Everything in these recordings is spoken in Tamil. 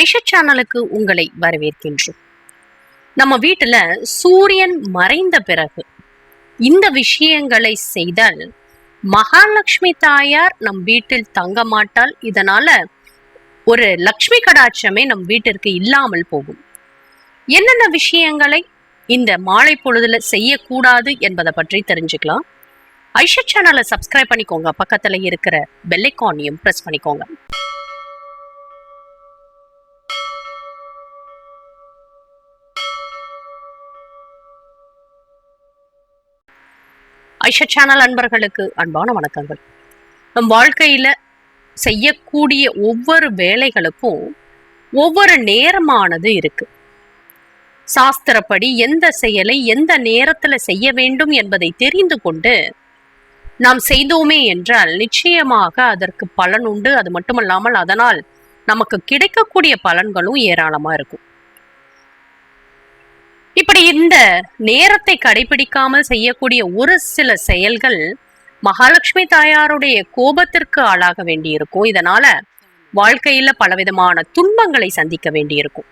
ஐஷா சேனலுக்கு உங்களை வரவேற்கின்றோம். நம்ம வீட்டுல சூரியன் மறைந்த பிறகு இந்த விஷயங்களை செய்தால் மகாலட்சுமி தாயார் நம் வீட்டில் தங்க மாட்டால் இதனால ஒரு லக்ஷ்மி கடாட்சமே நம் வீட்டிற்கு இல்லாமல் போகும். என்னென்ன விஷயங்களை இந்த மாலை பொழுதுல செய்யக்கூடாது என்பதை பற்றி தெரிஞ்சுக்கலாம். ஐஷா சேனலை சப்ஸ்கிரைப் பண்ணிக்கோங்க. பக்கத்துல இருக்கிற பெல்லைக்கானையும் பிரஸ் பண்ணிக்கோங்க. ஆயிஷா சேனல் அன்பர்களுக்கு அன்பான வணக்கங்கள். நம் வாழ்க்கையில் செய்யக்கூடிய ஒவ்வொரு வேலைகளுக்கும் ஒவ்வொரு நேரமானது இருக்கு. சாஸ்திரப்படி எந்த செயலை எந்த நேரத்தில் செய்ய வேண்டும் என்பதை தெரிந்து கொண்டு நாம் செய்தோமே என்றால் நிச்சயமாக அதற்கு பலன் உண்டு. அது மட்டுமல்லாமல் அதனால் நமக்கு கிடைக்கக்கூடிய பலன்களும் ஏராளமாக இருக்கும். இப்படி இந்த நேரத்தை கடைபிடிக்காமல் செய்யக்கூடிய ஒரு சில செயல்கள் மகாலட்சுமி தாயாருடைய கோபத்திற்கு ஆளாக வேண்டியிருக்கும். இதனால வாழ்க்கையில பலவிதமான துன்பங்களை சந்திக்க வேண்டியிருக்கும்.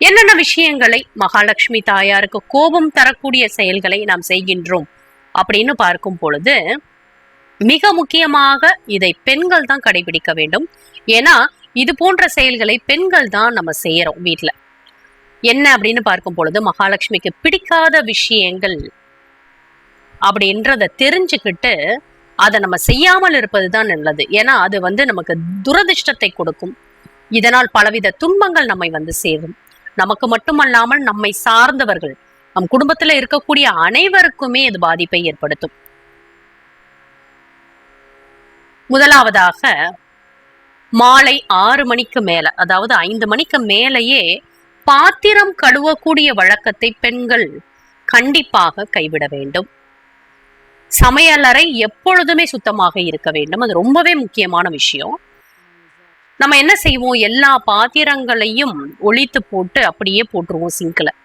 என்னென்ன விஷயங்களை மகாலட்சுமி தாயாருக்கு கோபம் தரக்கூடிய செயல்களை நாம் செய்கின்றோம் அப்படின்னு பார்க்கும் பொழுது மிக முக்கியமாக இதை பெண்கள் தான் கடைபிடிக்க வேண்டும். ஏன்னா இது போன்ற செயல்களை பெண்கள் தான் நம்ம செய்யறோம் வீட்டில் என்ன அப்படின்னு பார்க்கும் பொழுது மகாலட்சுமிக்கு பிடிக்காத விஷயங்கள் அப்படின்றத தெரிஞ்சுக்கிட்டு அதை நம்ம செய்யாமல் இருப்பது தான் நல்லது. ஏன்னா அது வந்து நமக்கு துரதிர்ஷ்டத்தை கொடுக்கும். இதனால் பலவித துன்பங்கள் நம்மை வந்து சேரும். நமக்கு மட்டுமல்லாமல் நம்மை சார்ந்தவர்கள் நம் குடும்பத்துல இருக்கக்கூடிய அனைவருக்குமே இது பாதிப்பை ஏற்படுத்தும். முதலாவதாக மாலை ஆறு மணிக்கு மேல அதாவது ஐந்து மணிக்கு மேலேயே பாத்திரம் கழுவக்கூடிய வழக்கத்தை பெண்கள் கண்டிப்பாக கைவிட வேண்டும். சமையலறை எப்பொழுதுமே சுத்தமாக இருக்க வேண்டும். அது ரொம்பவே முக்கியமான விஷயம். நம்ம என்ன செய்வோம்? எல்லா பாத்திரங்களையும் ஒழித்து போட்டு அப்படியே போட்டுருவோம் சிங்கில்.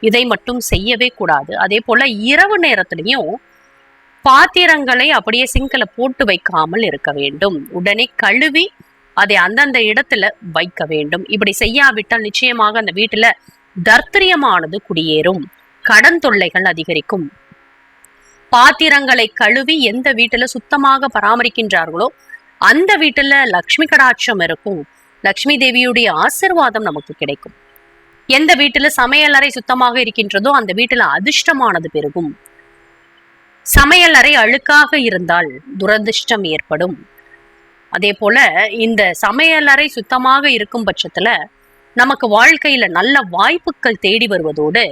இதை மட்டும் செய்யவே கூடாது. அதே போல இரவு நேரத்திலையும் பாத்திரங்களை அப்படியே சிங்கில் போட்டு வைக்காமல் இருக்க வேண்டும். உடனே கழுவி அதை அந்தந்த இடத்துல வைக்க வேண்டும். இப்படி செய்யாவிட்டால் நிச்சயமாக அந்த வீட்டுல தர்த்திரியமானது குடியேறும். கடன் தொல்லைகள் அதிகரிக்கும். பாத்திரங்களை கழுவி எந்த வீட்டுல சுத்தமாக பராமரிக்கின்றார்களோ அந்த வீட்டுல லக்ஷ்மி கடாட்சம் இருக்கும். லக்ஷ்மி தேவியுடைய ஆசிர்வாதம் நமக்கு கிடைக்கும். எந்த வீட்டுல சமையலறை சுத்தமாக இருக்கின்றதோ அந்த வீட்டுல அதிர்ஷ்டமானது பெருகும். சமையல் அறை அழுக்காக இருந்தால் துரதிர்ஷ்டம் ஏற்படும். அதே போல இந்த சமையலறை சுத்தமாக இருக்கும் பட்சத்துல நமக்கு வாழ்க்கையில நல்ல வாய்ப்புகள் தேடி வருவதோடு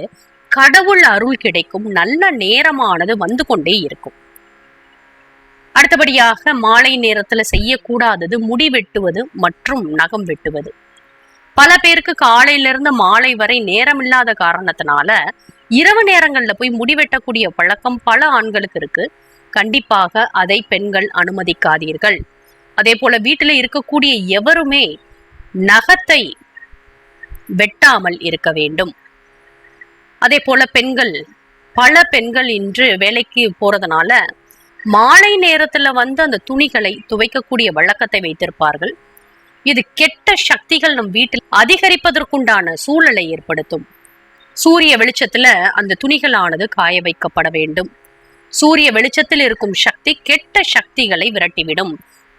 கடவுள் அருள் கிடைக்கும் நல்ல நேரமானது வந்து கொண்டே இருக்கும். அடுத்தபடியாக மாலை நேரத்துல செய்யக்கூடாதது முடி வெட்டுவது மற்றும் நகம் வெட்டுவது. பல பேருக்கு காலையிலிருந்து மாலை வரை நேரம் இல்லாத காரணத்தினால இரவு நேரங்கள்ல போய் முடி வெட்டக்கூடிய பழக்கம் பல ஆண்களுக்கு இருக்கு. கண்டிப்பாக அதை பெண்கள் அனுமதிக்காதீர்கள். அதே போல வீட்டுல இருக்கக்கூடிய எவருமே நகத்தை வெட்டாமல் இருக்க வேண்டும். அதே போல பெண்கள் பல பெண்கள் இன்று வேலைக்கு போறதுனால மாலை நேரத்துல வந்து அந்த துணிகளை துவைக்கக்கூடிய வழக்கத்தை வைத்திருப்பார்கள். இது கெட்ட சக்திகள் நம் வீட்டில் அதிகரிப்பதற்குண்டான சூழலை ஏற்படுத்தும். சூரிய வெளிச்சத்துல அந்த துணிகளானது காய வைக்கப்பட வேண்டும். சூரிய வெளிச்சத்தில் இருக்கும் சக்தி கெட்ட சக்திகளை விரட்டிவிடும்.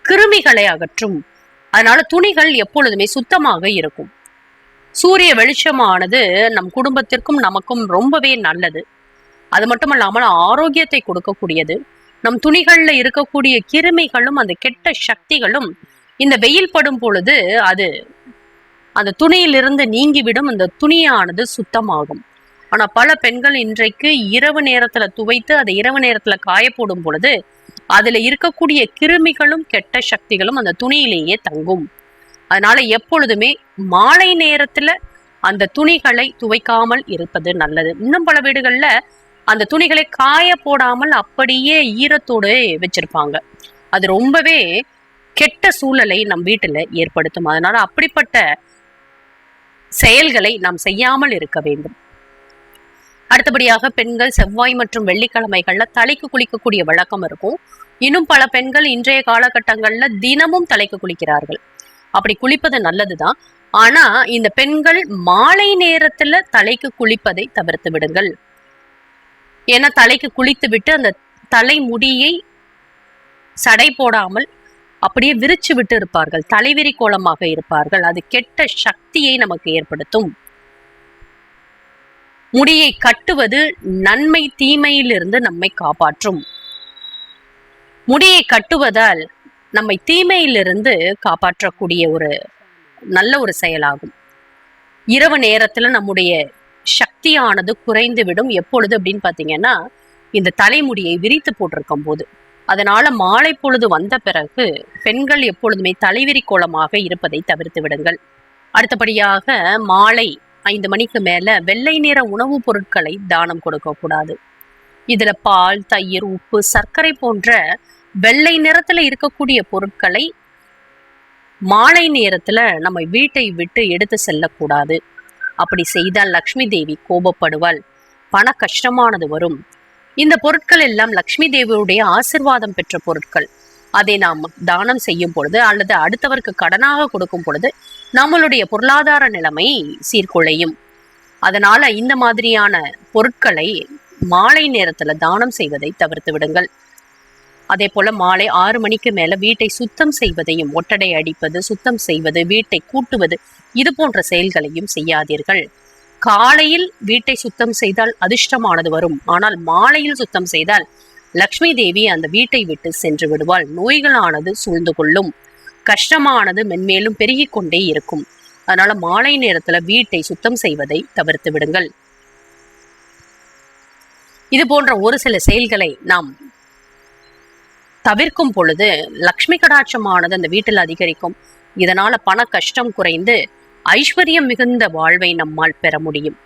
கிருமிகளை அகற்றும். அதனால துணிகள் எப்பொழுதுமே சுத்தமாக இருக்கும். சூரிய வெளிச்சமானது நம் குடும்பத்திற்கும் நமக்கும் ரொம்பவே நல்லது. அது மட்டுமல்லாமல் ஆரோக்கியத்தை கொடுக்கக்கூடியது. நம் துணிகள்ல இருக்கக்கூடிய கிருமிகளும் அந்த கெட்ட சக்திகளும் இந்த வெயில் படும் பொழுது அது அந்த துணியிலிருந்து நீங்கிவிடும். அந்த துணியானது சுத்தமாகும். ஆனா பல பெண்கள் இன்றைக்கு இரவு நேரத்துல துவைத்து அதை இரவு நேரத்துல காய போடும் பொழுது அதுல இருக்கக்கூடிய கிருமிகளும் கெட்ட சக்திகளும் அந்த துணியிலேயே தங்கும். அதனால எப்பொழுதுமே மாலை நேரத்துல அந்த துணிகளை துவைக்காமல் இருப்பது நல்லது. இன்னும் பல வீடுகள்ல அந்த துணிகளை காய போடாமல் அப்படியே ஈரத்தோடு வச்சிருப்பாங்க. அது ரொம்பவே கெட்ட சூழலை நம் வீட்டுல ஏற்படுத்தும். அதனால அப்படிப்பட்ட செயல்களை நாம் செய்யாமல் இருக்க வேண்டும். அடுத்தபடியாக பெண்கள் செவ்வாய் மற்றும் வெள்ளிக்கிழமைகள்ல தலைக்கு குளிக்கக்கூடிய வழக்கம் இருக்கும். இன்னும் பல பெண்கள் இன்றைய காலகட்டங்கள்ல தினமும் தலைக்கு குளிக்கிறார்கள். அப்படி குளிப்பது நல்லதுதான். ஆனா இந்த பெண்கள் மாலை நேரத்துல தலைக்கு குளிப்பதை தவிர்த்து விடுங்கள். ஏன்னா தலைக்கு குளித்து விட்டு அந்த தலைமுடியை சடை போடாமல் அப்படியே விரிச்சு விட்டு இருப்பார்கள். தலைவிரி கோலமாக இருப்பார்கள். அது கெட்ட சக்தியை நமக்கு ஏற்படுத்தும். முடியை கட்டுவது நன்மை தீமையிலிருந்து நம்மை காப்பாற்றும். முடியை கட்டுவதால் நம்மை தீமையிலிருந்து காப்பாற்றக்கூடிய ஒரு நல்ல ஒரு செயலாகும். இரவு நேரத்துல நம்முடைய சக்தியானது குறைந்து விடும் எப்பொழுது அப்படின்னு பாத்தீங்கன்னா இந்த தலைமுடியை விரித்து போட்டிருக்கும் போது. அதனால மாலை பொழுது வந்த பிறகு பெண்கள் எப்பொழுதுமே தலைவிரி கோலமாக இருப்பதை தவிர்த்து விடுங்கள். அடுத்தபடியாக மாலை ஐந்து மணிக்கு மேல வெள்ளை நிற உணவுப் பொருட்களை தானம் கொடுக்க கூடாது. இதுல பால் தயிர் உப்பு சர்க்கரை போன்ற வெள்ளை நிறத்துல இருக்கக்கூடிய பொருட்களை மாலை நேரத்துல நம்ம வீட்டை விட்டு எடுத்து செல்லக்கூடாது. அப்படி செய்தால் லக்ஷ்மி தேவி கோபப்படுவாள். பண கஷ்டமானது வரும். இந்த பொருட்கள் எல்லாம் லக்ஷ்மி தேவியுடைய ஆசிர்வாதம் பெற்ற பொருட்கள். அதை நாம் தானம் செய்யும் பொழுது அல்லது அடுத்தவருக்கு கடனாக கொடுக்கும் பொழுது நம்மளுடைய பொருளாதார நிலைமை சீர்குலையும். அதனால இந்த மாதிரியான பொருட்களை மாலை நேரத்துல தானம் செய்வதை தவிர்த்து விடுங்கள். அதே போல மாலை ஆறு மணிக்கு மேல வீட்டை சுத்தம் செய்வதையும் ஒட்டடை அடிப்பது சுத்தம் செய்வது வீட்டை கூட்டுவது இது போன்ற செயல்களையும் செய்யாதீர்கள். காலையில் வீட்டை சுத்தம் செய்தால் அதிர்ஷ்டமானது வரும். ஆனால் மாலையில் சுத்தம் செய்தால் லக்ஷ்மி தேவி அந்த வீட்டை விட்டு சென்று விடுவாள். நோய்களானது சூழ்ந்து கொள்ளும். கஷ்டமானது மென்மேலும் பெருகிக் கொண்டே இருக்கும். அதனால மாலை நேரத்துல வீட்டை சுத்தம் செய்வதை தவிர்த்து விடுங்கள். இது போன்ற ஒரு சில செயல்களை நாம் தவிர்க்கும் பொழுது லக்ஷ்மி கடாட்சமானது அந்த வீட்டில் அதிகரிக்கும். இதனால பண கஷ்டம் குறைந்து ஐஸ்வர்யம் மிகுந்த வாழ்வை நம்மால் பெற முடியும்.